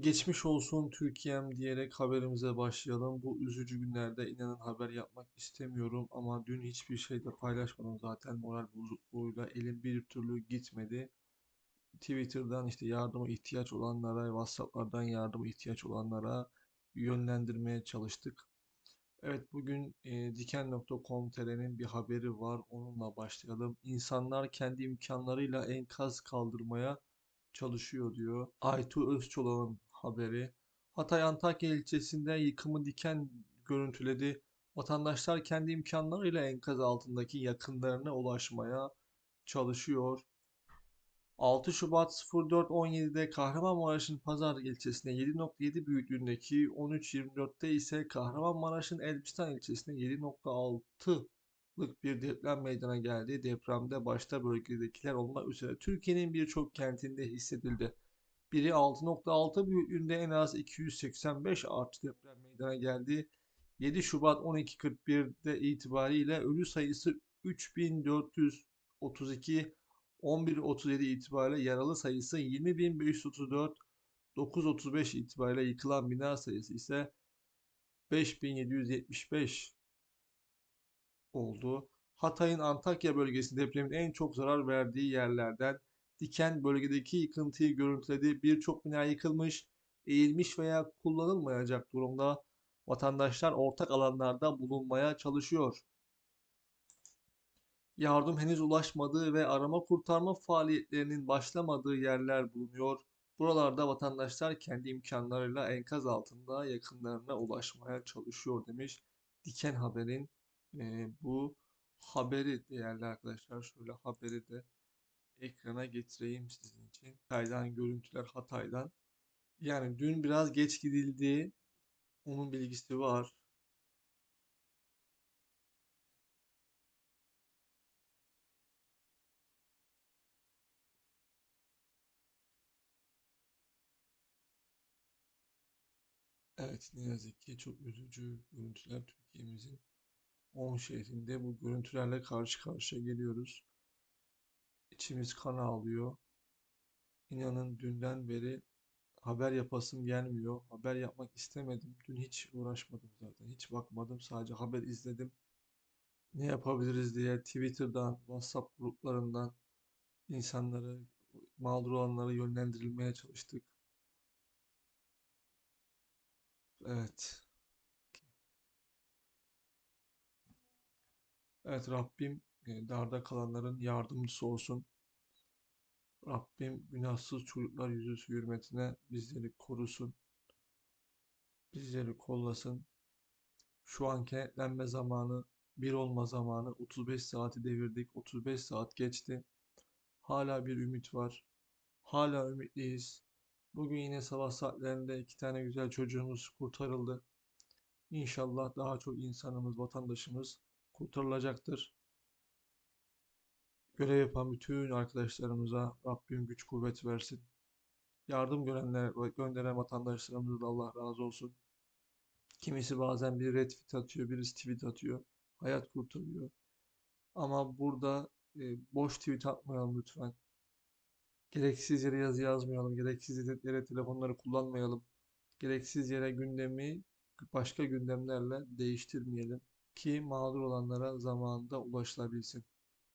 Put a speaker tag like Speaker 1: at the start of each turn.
Speaker 1: Geçmiş olsun Türkiye'm diyerek haberimize başlayalım. Bu üzücü günlerde inanın haber yapmak istemiyorum ama dün hiçbir şey de paylaşmadım zaten moral bozukluğuyla elim bir türlü gitmedi. Twitter'dan işte yardıma ihtiyaç olanlara, WhatsApp'lardan yardıma ihtiyaç olanlara yönlendirmeye çalıştık. Evet bugün e, Diken.com.tr'nin bir haberi var. Onunla başlayalım. İnsanlar kendi imkanlarıyla enkaz kaldırmaya çalışıyor diyor. Aytu Özçolan'ın haberi. Hatay Antakya ilçesinde yıkımı diken görüntüledi. Vatandaşlar kendi imkanlarıyla enkaz altındaki yakınlarına ulaşmaya çalışıyor. 6 Şubat 04.17'de Kahramanmaraş'ın Pazar ilçesine 7.7 büyüklüğündeki 13.24'te ise Kahramanmaraş'ın Elbistan ilçesine 7.6 6.lık bir deprem meydana geldi. Depremde başta bölgedekiler olmak üzere Türkiye'nin birçok kentinde hissedildi. Biri 6.6 büyüklüğünde en az 285 artı deprem meydana geldi. 7 Şubat 12.41'de itibariyle ölü sayısı 3432, 11.37 itibariyle yaralı sayısı 20.534, 9.35 itibariyle yıkılan bina sayısı ise 5775 oldu. Hatay'ın Antakya bölgesi depremin en çok zarar verdiği yerlerden Diken bölgedeki yıkıntıyı görüntüledi. Birçok bina yıkılmış, eğilmiş veya kullanılmayacak durumda. Vatandaşlar ortak alanlarda bulunmaya çalışıyor. Yardım henüz ulaşmadığı ve arama kurtarma faaliyetlerinin başlamadığı yerler bulunuyor. Buralarda vatandaşlar kendi imkanlarıyla enkaz altında yakınlarına ulaşmaya çalışıyor demiş. Diken Haber'in e, bu haberi değerli arkadaşlar. Şöyle haberi de ekrana getireyim sizin için. Hatay'dan görüntüler Hatay'dan. Yani dün biraz geç gidildi. Onun bilgisi var. Evet ne yazık ki çok üzücü görüntüler Türkiye'mizin 10 şehrinde bu görüntülerle karşı karşıya geliyoruz. İçimiz kan ağlıyor. İnanın dünden beri haber yapasım gelmiyor. Haber yapmak istemedim. Dün hiç uğraşmadım zaten. Hiç bakmadım. Sadece haber izledim. Ne yapabiliriz diye Twitter'dan, WhatsApp gruplarından insanları, mağdur olanları yönlendirilmeye çalıştık. Evet. Evet Rabbim e, darda kalanların yardımcısı olsun. Rabbim günahsız çocuklar yüzüstü hürmetine bizleri korusun. Bizleri kollasın. Şu an kenetlenme zamanı, bir olma zamanı. 35 saati devirdik. 35 saat geçti. Hala bir ümit var. Hala ümitliyiz. Bugün yine sabah saatlerinde iki tane güzel çocuğumuz kurtarıldı. İnşallah daha çok insanımız, vatandaşımız kurtarılacaktır. Görev yapan bütün arkadaşlarımıza Rabbim güç kuvvet versin. Yardım görenler, gönderen vatandaşlarımıza da Allah razı olsun. Kimisi bazen bir retweet atıyor, birisi tweet atıyor. Hayat kurtarıyor. Ama burada e, boş tweet atmayalım lütfen. Gereksiz yere yazı yazmayalım. Gereksiz yere telefonları kullanmayalım. Gereksiz yere gündemi başka gündemlerle değiştirmeyelim ki mağdur olanlara zamanında ulaşılabilsin.